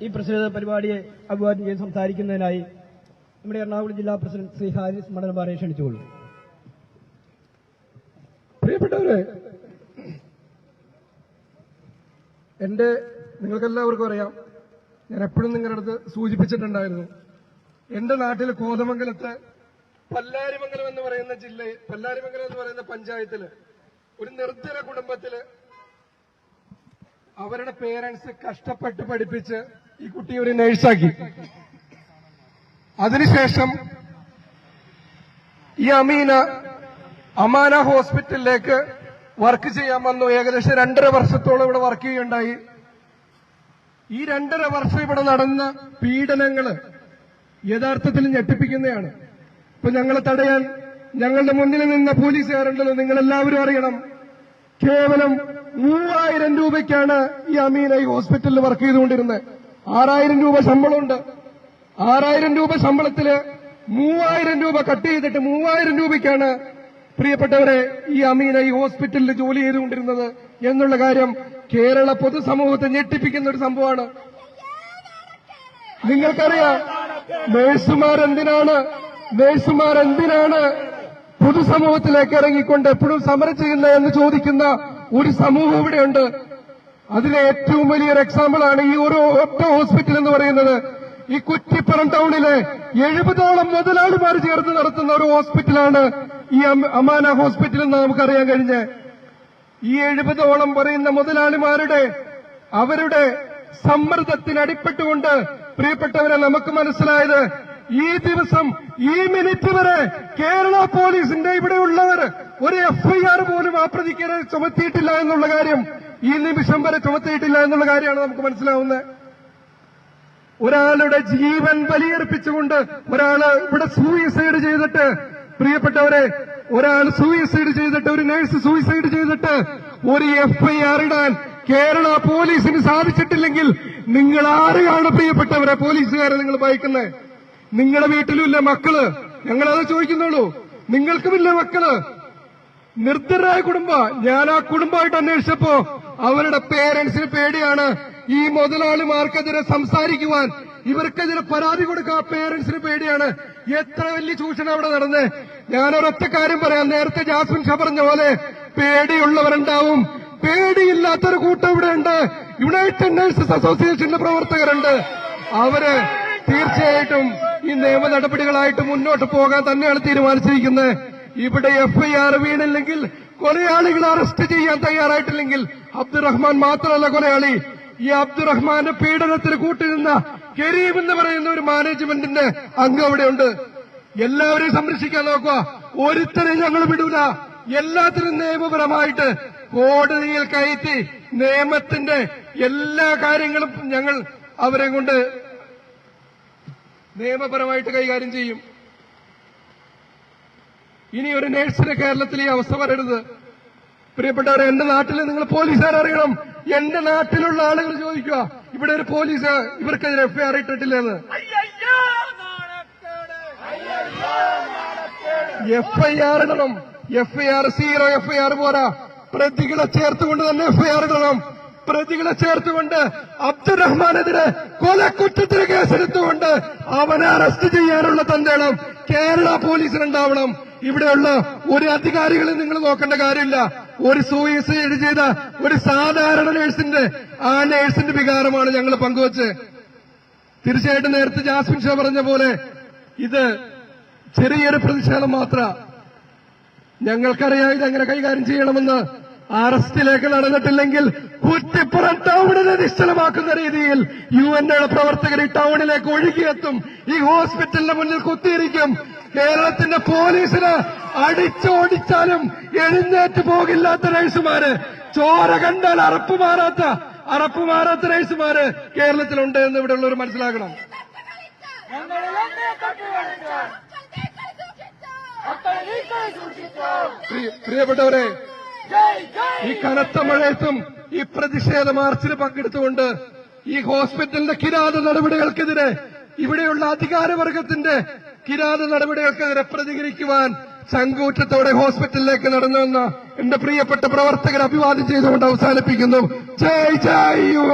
ഈ പ്രസിദ്ധ പരിപാടിയെ അഭിവാദ്യം സംസാരിക്കുന്നതിനായി നമ്മുടെ എറണാകുളം ജില്ലാ പ്രസിഡന്റ് ശ്രീ ഹാരിസ് മണ്ഡലമാരെ ക്ഷണിച്ചുകൊള്ളു പ്രിയപ്പെട്ടവരെ എന്റെ നിങ്ങൾക്കെല്ലാവർക്കും അറിയാം ഞാൻ എപ്പോഴും നിങ്ങളുടെ അടുത്ത് സൂചിപ്പിച്ചിട്ടുണ്ടായിരുന്നു എന്റെ നാട്ടിൽ കോതമംഗലത്ത് പല്ലാരിമംഗലം എന്ന് പറയുന്ന ജില്ലയിൽ പല്ലാരിമംഗലം എന്ന് പറയുന്ന പഞ്ചായത്തിൽ ഒരു നിർജന കുടുംബത്തിൽ അവരുടെ പേരൻസ് കഷ്ടപ്പെട്ട് പഠിപ്പിച്ച് ഈ കുട്ടിയെ ഒരു നേഴ്സാക്കി. അതിനുശേഷം ഈ അമീന അമാന ഹോസ്പിറ്റലിലേക്ക് വർക്ക് ചെയ്യാൻ വന്നു. ഏകദേശം രണ്ടര വർഷത്തോളം ഇവിടെ വർക്ക് ചെയ്യുകയുണ്ടായി. ഈ രണ്ടര വർഷം ഇവിടെ നടന്ന പീഡനങ്ങൾ യഥാർത്ഥത്തിൽ ഞെട്ടിപ്പിക്കുന്നതാണ്. ഇപ്പൊ ഞങ്ങളെ തടയാൻ ഞങ്ങളുടെ മുന്നിൽ നിന്ന പോലീസുകാരുണ്ടല്ലോ നിങ്ങൾ എല്ലാവരും അറിയണം. കേവലം മൂവായിരം രൂപയ്ക്കാണ് ഈ അമീന ഹോസ്പിറ്റലിൽ വർക്ക് ചെയ്തുകൊണ്ടിരുന്നത്. ആറായിരം രൂപ ശമ്പളമുണ്ട്. ആറായിരം രൂപ ശമ്പളത്തിൽ മൂവായിരം രൂപ കട്ട് ചെയ്തിട്ട് മൂവായിരം രൂപയ്ക്കാണ് പ്രിയപ്പെട്ടവരെ ഈ അമീന ഹോസ്പിറ്റലിൽ ജോലി ചെയ്തുകൊണ്ടിരുന്നത് എന്നുള്ള കാര്യം കേരള പൊതുസമൂഹത്തെ ഞെട്ടിപ്പിക്കുന്ന ഒരു സംഭവമാണ്. നിങ്ങൾക്കറിയാം നേഴ്സുമാർ എന്തിനാണ് എന്തിനാണ് പൊതുസമൂഹത്തിലേക്ക് ഇറങ്ങിക്കൊണ്ട് എപ്പോഴും സമരം ചെയ്യുന്ന എന്ന് ചോദിക്കുന്ന ഒരു സമൂഹം ഇവിടെയുണ്ട്. അതിലെ ഏറ്റവും വലിയൊരു എക്സാമ്പിളാണ് ഈ ഒരു ഒറ്റ ഹോസ്പിറ്റൽ എന്ന് പറയുന്നത്. ഈ കുറ്റിപ്പുറം ടൗണിലെ എഴുപതോളം മുതലാളിമാർ ചേർന്ന് നടത്തുന്ന ഒരു ഹോസ്പിറ്റലാണ് ഈ അമാന ഹോസ്പിറ്റൽ എന്ന് നമുക്കറിയാൻ കഴിഞ്ഞ്. ഈ എഴുപതോളം പറയുന്ന മുതലാളിമാരുടെ അവരുടെ സമ്മർദ്ദത്തിന് അടിപ്പെട്ടുകൊണ്ട് പ്രിയപ്പെട്ടവരെ നമുക്ക് മനസ്സിലായത് ഈ ദിവസം ഈ മിനിറ്റ് വരെ കേരള പോലീസിന്റെ ഇവിടെയുള്ളവർ ഒരു എഫ്ഐആർ പോലും ആ പ്രതിക്കെതിരെ ചുമത്തിയിട്ടില്ല എന്നുള്ള കാര്യം ഈ നിമിഷം വരെ ചുമത്തിയിട്ടില്ല എന്നുള്ള കാര്യമാണ് നമുക്ക് മനസ്സിലാവുന്നത്. ഒരാളുടെ ജീവൻ ബലിയർപ്പിച്ചുകൊണ്ട് ഒരാൾ ഇവിടെ സൂയിസൈഡ് ചെയ്തിട്ട് പ്രിയപ്പെട്ടവരെ ഒരാൾ സൂയിസൈഡ് ചെയ്തിട്ട് ഒരു നേഴ്സ് സൂയിസൈഡ് ചെയ്തിട്ട് ഒരു എഫ്ഐആർ ഇടാൻ കേരള പോലീസിന് സാധിച്ചിട്ടില്ലെങ്കിൽ നിങ്ങൾ ആരെയാണ് പ്രിയപ്പെട്ടവരെ? പോലീസുകാരെ നിങ്ങൾ ഭയക്കുന്നത്. നിങ്ങളുടെ വീട്ടിലുമില്ല മക്കൾ. ഞങ്ങളത് ചോദിക്കുന്നുള്ളൂ. നിങ്ങൾക്കുമില്ല മക്കൾ. നിർദ്ധരായ കുടുംബ ഞാൻ ആ കുടുംബമായിട്ട് അന്വേഷിച്ചപ്പോ അവരുടെ പേരൻസിന് പേടിയാണ് ഈ മുതലാളിമാർക്കെതിരെ സംസാരിക്കുവാൻ. ഇവർക്കെതിരെ പരാതി കൊടുക്കാൻ പേരൻസിന് പേടിയാണ്. എത്ര വലിയ ചൂഷണം അവിടെ നടന്ന്. ഞാനൊരൊറ്റ കാര്യം പറയാം. നേരത്തെ ജാസ്മിൻ ഷാ പറഞ്ഞ പോലെ പേടിയുള്ളവരുണ്ടാവും. പേടിയില്ലാത്തൊരു കൂട്ടം ഇവിടെ ഉണ്ട്. യുണൈറ്റഡ് നഴ്സസ് അസോസിയേഷന്റെ പ്രവർത്തകരുണ്ട്. അവർ തീർച്ചയായിട്ടും ഈ നിയമ നടപടികളായിട്ട് മുന്നോട്ട് പോകാൻ തന്നെയാണ് തീരുമാനിച്ചിരിക്കുന്നത്. ഇവിടെ എഫ്ഐആർ വീണില്ലെങ്കിൽ കൊലയാളികൾ അറസ്റ്റ് ചെയ്യാൻ തയ്യാറായിട്ടില്ലെങ്കിൽ അബ്ദുറഹ്മാൻ മാത്രമല്ല കൊലയാളി. ഈ അബ്ദുറഹ്മാന്റെ പീഡനത്തിന് കൂട്ടുനിന്ന കരീം എന്ന് പറയുന്ന ഒരു മാനേജ്മെന്റിന്റെ അംഗം അവിടെയുണ്ട്. എല്ലാവരെയും സംരക്ഷിക്കാൻ നോക്കുക. ഒരുത്തരെ ഞങ്ങൾ വിടൂല. എല്ലാത്തിനും നിയമപരമായിട്ട് കോടതിയിൽ കയറ്റി നിയമത്തിന്റെ എല്ലാ കാര്യങ്ങളും ഞങ്ങൾ അവരെ കൊണ്ട് നിയമപരമായിട്ട് കൈകാര്യം ചെയ്യും. ഇനി ഒരു നേഴ്സിന് കേരളത്തിൽ ഈ അവസ്ഥ വരരുത് പ്രിയപ്പെട്ടവരെ എന്റെ നാട്ടിൽ നിങ്ങൾ പോലീസുകാർ അറിയണം. എന്റെ നാട്ടിലുള്ള ആളുകൾ ചോദിക്കുക ഇവിടെ ഒരു പോലീസ് ഇവർക്കെതിരെ എഫ്ഐആർ ഇട്ടിട്ടില്ലെന്ന്. എഫ്ഐആർ ഇടണം. എഫ്ഐആർ സീറോ എഫ്ഐആർ പോരാ. പ്രതികളെ ചേർത്തുകൊണ്ട് തന്നെ എഫ്ഐആർ ഇടണം. പ്രതികളെ ചേർത്തുകൊണ്ട് അബ്ദുറഹ്മാനെതിരെ കൊലക്കുറ്റത്തിന് കേസെടുത്തുകൊണ്ട് അവനെ അറസ്റ്റ് ചെയ്യാനുള്ള തന്തേളം കേരള പോലീസിനുണ്ടാവണം. ഇവിടെയുള്ള ഒരു അധികാരികളെ നിങ്ങൾ നോക്കേണ്ട കാര്യമില്ല. ഒരു സൂയിസൈഡ് ചെയ്ത ഒരു സാധാരണ നേഴ്സിന്റെ ആ നേഴ്സിന്റെ വികാരമാണ് ഞങ്ങൾ പങ്കുവച്ച്. തീർച്ചയായിട്ടും നേരത്തെ ജാസ്മിൻ ഷാ പറഞ്ഞ പോലെ ഇത് ചെറിയൊരു പ്രതിഷേധം മാത്ര. ഞങ്ങൾക്കറിയാം ഇതെങ്ങനെ കൈകാര്യം ചെയ്യണമെന്ന്. അറസ്റ്റിലേക്ക് നടന്നിട്ടില്ലെങ്കിൽ കുറ്റിപ്പുറം ടൗണിനെ നിശ്ചലമാക്കുന്ന രീതിയിൽ യു എൻ എയുടെ പ്രവർത്തകർ ഈ ടൗണിലേക്ക് ഒഴുകിയെത്തും ഈ ഹോസ്പിറ്റലിന്റെ മുന്നിൽ കുത്തിയിരിക്കും. കേരളത്തിന്റെ പോലീസിന് അടിച്ചോടിച്ചാലും എഴുന്നേറ്റ് പോകില്ലാത്ത നഴ്സുമാര് ചോര കണ്ടാൽ അറപ്പ് മാറാത്ത അറപ്പ് മാറാത്ത നഴ്സുമാര് കേരളത്തിലുണ്ട് എന്ന് ഇവിടെ ഉള്ളവർ മനസ്സിലാക്കണം പ്രിയ- പ്രിയപ്പെട്ടവരെ ഈ കനത്ത മഴയത്തും ഈ പ്രതിഷേധ മാർച്ചിൽ പങ്കെടുത്തുകൊണ്ട് ഈ ഹോസ്പിറ്റലിന്റെ കിരാത നടപടികൾക്കെതിരെ ഇവിടെയുള്ള അധികാരവർഗത്തിന്റെ കിരാത നടപടികൾക്കെതിരെ പ്രതികരിക്കുവാൻ ചങ്കൂറ്റത്തോടെ ഹോസ്പിറ്റലിലേക്ക് നടന്നുവെന്ന എന്റെ പ്രിയപ്പെട്ട പ്രവർത്തകർ അഭിവാദ്യം ചെയ്തുകൊണ്ട് അവസാനിപ്പിക്കുന്നു. ജയ് ജയ് യു